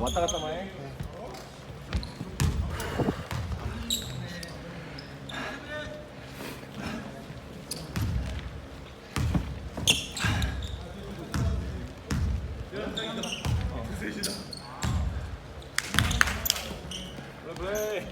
왔다 갔다만 해. 그래.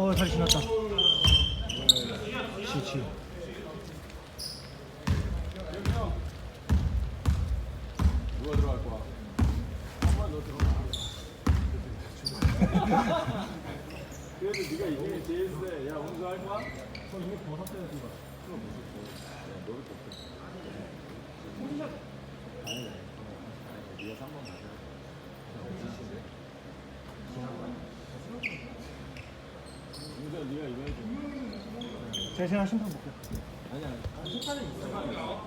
오, 잘 지났다. 지지. 누가 들어갈 거야? 한번 너 들어가. 그래도 네가 이기면 제일 세. 야 오늘 그거 할 거야? 저 이미 벗었어요 지금. 그럼 무슨 야 너를 벗어. 아니, 네가 3번 가자. 윤서 네가 이거 생각 심판 볼게요. 아니야. 심판은 있어.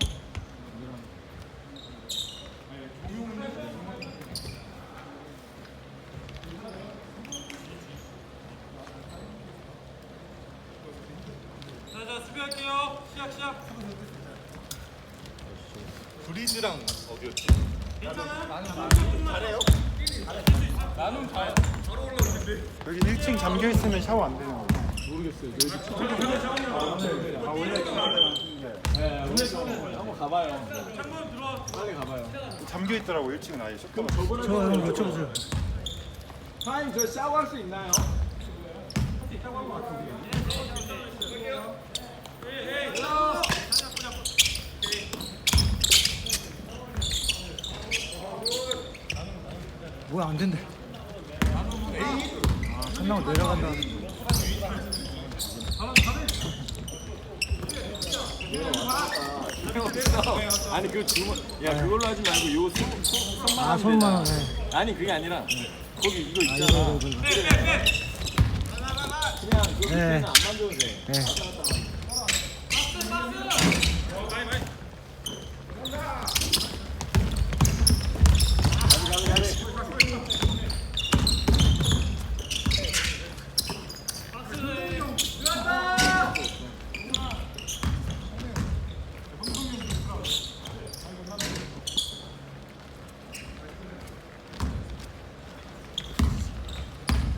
자, 자, 수비할게요. 시작, 시작. 브리즈랑 어디였지? 여기 1층 잠겨 있으면 샤워 안 되는 거. 모르겠어요. 저희 처음에 아 원래 네, 원래 처음에 한번 가봐요. 창문 들어와. 빨리 가봐요. 잠겨 있더라고 1층은 아예. 그럼 저번에 저 여쭤보세요. 타임 저 샤워할 수 있나요? 뭐야 안 된대. 아, 끝나고 내려간다. 아니 그 주문 야 그걸로 하지 말고 요 손, 손, 손만 아, 하면 손만 되잖아. 네. 아니 그게 아니라 거기 이거 아, 있잖아. 이거, 이거, 이거. 그냥 그 네. 밑에는 안 만져도 돼. 네. 가비 가비 가비.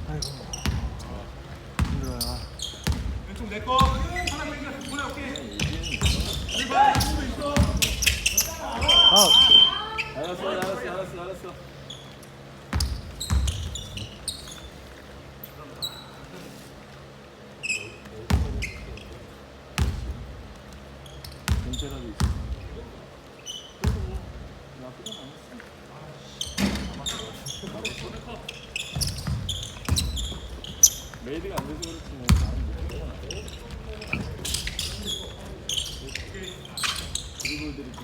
아이고. 힘들어요. 왼쪽 내 거. 하나 보이게 보내올게. 아, 알았어 알았어 알았어 알았어. 메이드가 안 돼서 그렇지 뭐 나는 못 보잖아. 드리블들이 좀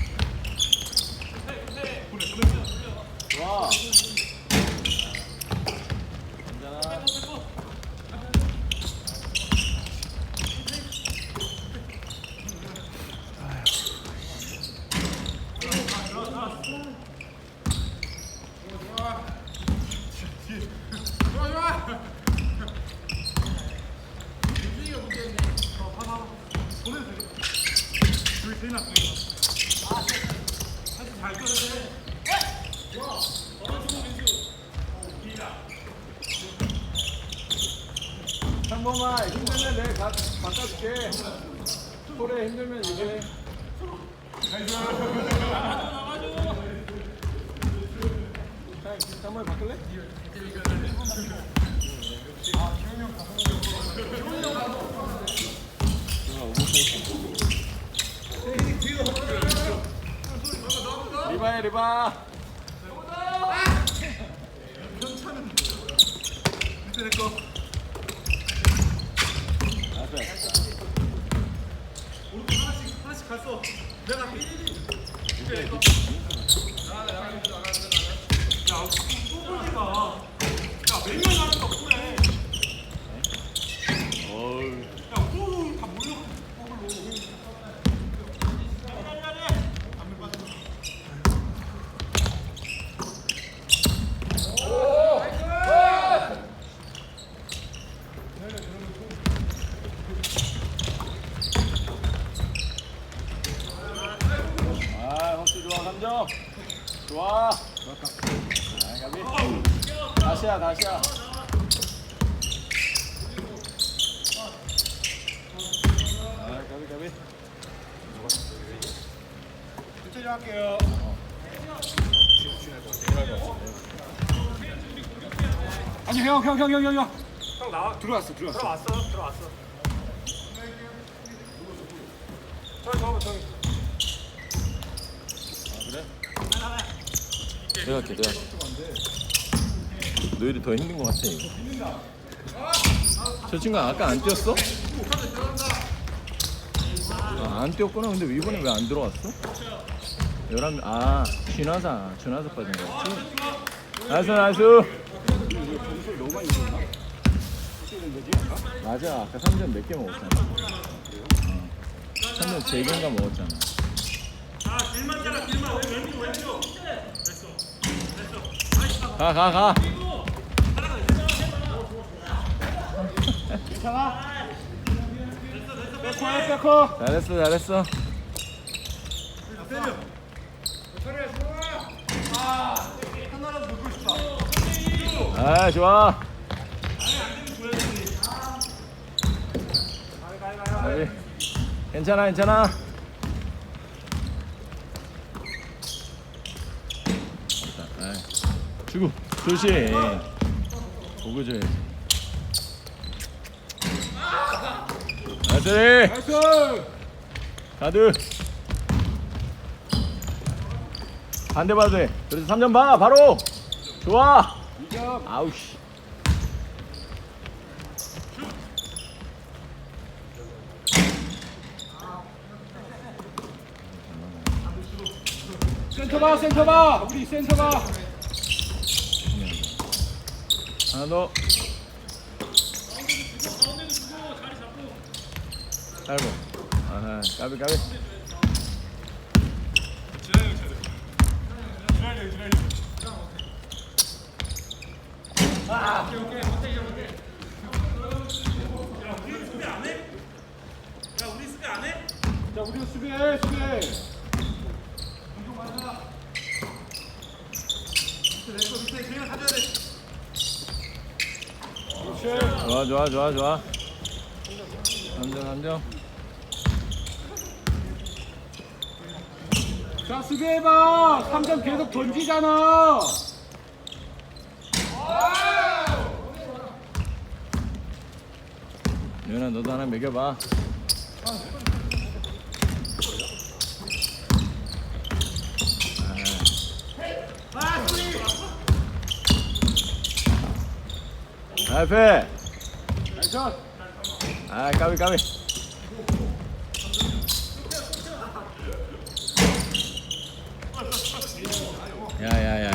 와. 괜찮아. 상범아 힘들면 내가 가, 바꿔줄게. 소래 힘들면 얘기해. 자, 상범이 바꿀래? 리바야 리바. 밑에 내 거. 알았어. 오른쪽 하나씩, 하나씩 갔어. 내가 할게. 밑에 내 거. 야, 또 보니까. 야, 메인 어우. 아, 허수 좋아, 3점. 좋아. 아, 가비. 다시야, 다시야. 아, 가비, 가비. 천천히 할게요. 아니, 형, 형, 형, 형, 형, 형. 형 나와. 들어왔어, 들어왔어. 들어왔어. 들어왔어. 저기 저기 저기. 내가 할게, 내가. 너희들 더 힘든 것 같아, 이거. 저 친구 아까 안 뛰었어? 아, 안 뛰었구나. 근데 이번에 왜 안 들어왔어? 11명, 아, 준하사, 준하사 빠진 거였지? 나이스, 나이스! 맞아, 아까 3점 몇 개 먹었잖아. 어. 3점 3개인가 먹었잖아. 가, 가, 가! 백호. 잘했어, 잘했어. 아, 좋아. 아이, 괜찮아, 괜찮아. 주고, 조심. 보고 줘야지. 나이스! 나이스. 가드 반대 봐도 돼 그래서 3점 봐 바로 좋아 2점. 아우씨 센터 봐 센터 봐. 우리 센터 봐. 하나 더 짧아 아하 까비 까비. 그렇지. 좋아 좋아 좋아 3점 3점 자 수비해봐. 3점 계속 던지잖아. 유연아 너도 하나 먹여봐 아, 앞에 나이스. 아 까비 까비 Ja, ja, ja.